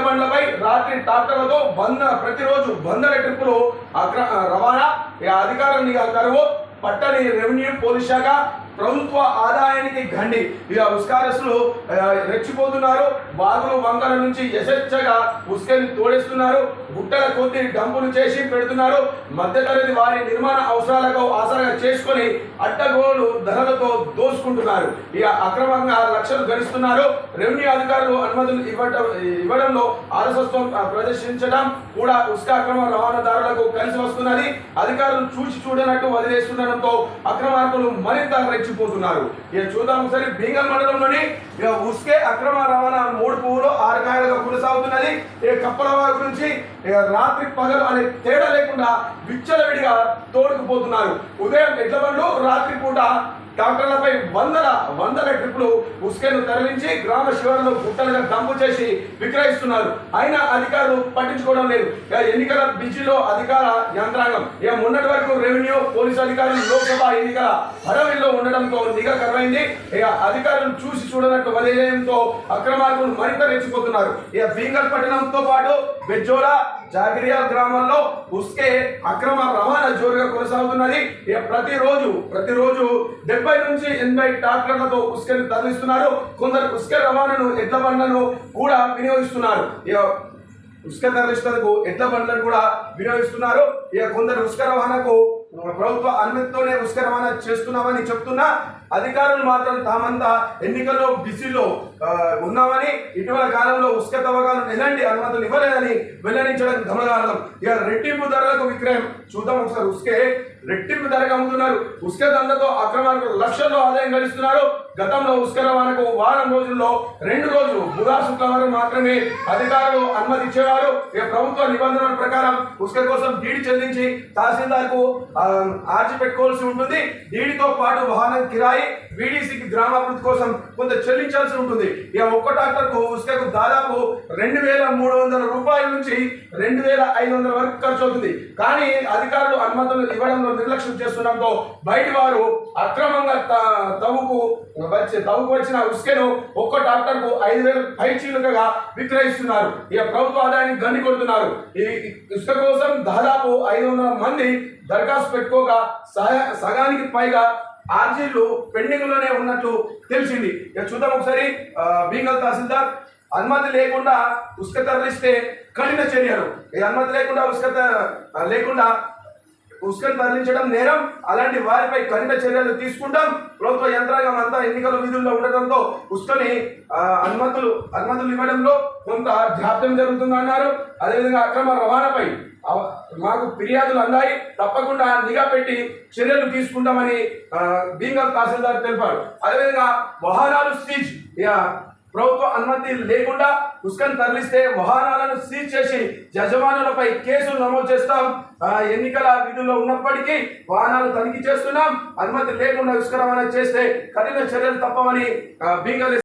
బండ్లపై రాత్రి ట్రాక్టర్లతో వంద ప్రతిరోజు వందల ట్రిప్పులు అగ్ర రవాణా ఈ అధికారులు కరువు పట్టణ రెవెన్యూ పోలీస్ శాఖ ప్రభుత్వ ఆదాయానికి గండి ఇక ఉస్కారస్తులు రెచ్చిపోతున్నారు. బాగులు వంకల నుంచి యశచ్చగా ఉస్కని తోడేస్తున్నారు. గుట్టల కొద్ది డంపులు చేసి పెడుతున్నారు. మధ్యతరగతి వారి నిర్మాణ అవసరాలకు ఆసరాగా చేసుకొని అడ్డగోలు ధరలతో దోసుకుంటున్నారు ఇక అక్రమంగా లక్షలు గడిస్తున్నారు రెవెన్యూ అధికారులు అనుమతులు ఇవ్వడం ఇవ్వడంలో ఆలసత్వం ప్రదర్శించడం కూడా ఉస్కా అక్రమ రవాణాదారులకు కలిసి వస్తున్నది. అధికారులు చూసి చూడనట్టు వదిలేస్తుండడంతో అక్రమార్కులు మరింత రెచ్చిపోతున్నారు ఇక చూద్దాం ఒకసారి బీంగల్ మండలంలోని ఇక ఉస్కే అక్రమ రవాణా మూడు పువ్వులు ఆరు కాయలుగా కొనసాగుతున్నది. ఇక కప్పలవాగు నుంచి ఇక రాత్రి పగలు అనే తేడా లేకుండా విచ్చలవిడిగా తోడుకుపోతున్నారు. ఉదయం ఎడ్ల బండ్లు రాత్రి పూట డాక్టర్లపై వందల వందల ట్రిప్లు ఉస్కెను తరలించి గ్రామ శివారులో గుట్టలుగా డంపు చేసి విక్రయిస్తున్నారు. అయినా అధికారులు పట్టించుకోవడం లేదు. ఇక ఎన్నికల బిజీలో అధికార యంత్రాంగం. ఇక మొన్నటి వరకు రెవెన్యూ పోలీసు అధికారులు లోక్సభ ఎన్నికల హడవిల్లో ఉండడంతో నిఘా కరువైంది. ఇక అధికారులు చూసి చూడనట్టు వదిలేయడంతో అక్రమార్కులు మరింత రెచ్చిపోతున్నారు. ఇక బీంగల్ పట్టణంతో పాటు బెజ్జోరా జాగిరియా గ్రామంలో ఉస్కే అక్రమ రవాణా జోరుగా కొనసాగుతున్నది. ఇక ప్రతిరోజు ప్రతిరోజు డెబ్బై నుంచి ఎనభై ట్రాక్టర్లతో ఉస్కెను తరలిస్తున్నారు. కొందరు ఉస్కె రవాణాను ఎడ్ల బండ్లను కూడా వినియోగిస్తున్నారు. ఇక ఉస్క తరలిస్తున్నందుకు ఎడ్ల బండ్లను కూడా వినియోగిస్తున్నారు. ఇక కొందరు ఉస్క రవాణాకు ప్రభుత్వ అనుమతితోనే ఉస్క రవాణా చేస్తున్నామని చెప్తున్నా. అధికారులు మాత్రం తామంతా ఎన్నికల్లో బిజీలో ఉన్నామని ఇటీవల కాలంలో ఉస్క తవ్వకాలను ఎలాంటి అనుమతులు ఇవ్వలేదని వెల్లడించడం గమనార్థం ఇక రెట్టింపు ధరలకు విక్రయం. చూద్దాం ఒకసారి ఉస్కే రెట్టింపు ధరకు అమ్ముతున్నారు ఉస్క దండతో అక్రమాలకు లక్షల్లో ఆదాయం గడిస్తున్నారు. గతంలో ఉస్క రవాణాకు వారం రోజుల్లో రెండు రోజులు బుధా శుక్రవారం మాత్రమే అధికారులు అనుమతి ఇచ్చేవారు ఇక ప్రభుత్వ నిబంధనల ప్రకారం ఉస్క కోసం డీడీ చెల్లించి తహసీల్దార్కు ఆర్చి పెట్టుకోవాల్సి ఉంటుంది. డీడీతో పాటు వాహనం కిరాయి వీడీసీకి గ్రామాభివృద్ధి కోసం కొంత చెల్లించాల్సి ఉంటుంది. ఇక ఒక్క ట్రాక్టర్కు ఉస్కకు దాదాపు రెండు వేల మూడు వందల రూపాయల నుంచి రెండు వేల ఐదు వందల వరకు ఖర్చు అవుతుంది. కానీ అధికారులు అనుమతులు ఇవ్వడంలో నిర్లక్ష్యం చేస్తుండడంతో బయటి వారు అక్రమంగా త- తవ్వుకు వచ్చి తవ్వుకు వచ్చిన ఉస్కెను ఒక్క డాక్టర్కు ఐదు వేల పై చీలుకగా విక్రయిస్తున్నారు. ఇక ప్రభుత్వ ఆదాయాన్ని గండి కొడుతున్నారు. ఈ ఇసుక కోసం దాదాపు ఐదు వందల మంది దరఖాస్తు పెట్టుకోగా సగానికి పైగా ఆర్జీలు పెండింగ్లోనే ఉన్నట్లు తెలిసింది. ఇక చూద్దాం ఒకసారి ఆ, బీంగల్ తహసీల్దార్ అనుమతి లేకుండా ఉసుక తరలిస్తే కఠిన చర్యలు. ఈ అనుమతి లేకుండా ఉసుక లేకుండా ఉసుకను తరలించడం నేరం. అలాంటి వారిపై కఠిన చర్యలు తీసుకుంటాం. ప్రభుత్వ యంత్రాంగం అంతా ఎన్నికల విధుల్లో ఉండటంతో ఉస్కని అనుమతులు అనుమతులు ఇవ్వడంలో కొంత జాప్యం జరుగుతుందన్నారు అదేవిధంగా అక్రమ రవాణాపై మాకు ఫిర్యాదులు అందాయి. తప్పకుండా నిఘా పెట్టి చర్యలు తీసుకుంటామని ఆ, బీంగల్ తహసీల్దార్ తెలిపారు. అదేవిధంగా వాహనాలు సీజ్ ఇక ప్రభుత్వ అనుమతి లేకుండా ఉస్కన్ తరలిస్తే వాహనాలను సీజ్ చేసి యజమానులపై కేసులు నమోదు చేస్తాం. ఎన్నికల విధుల్లో ఉన్నప్పటికీ వాహనాలు తనిఖీ చేస్తున్నాం. అనుమతి లేకుండా ఉస్కన్ రవాణా చేస్తే కఠిన చర్యలు తప్పవని బీంగల్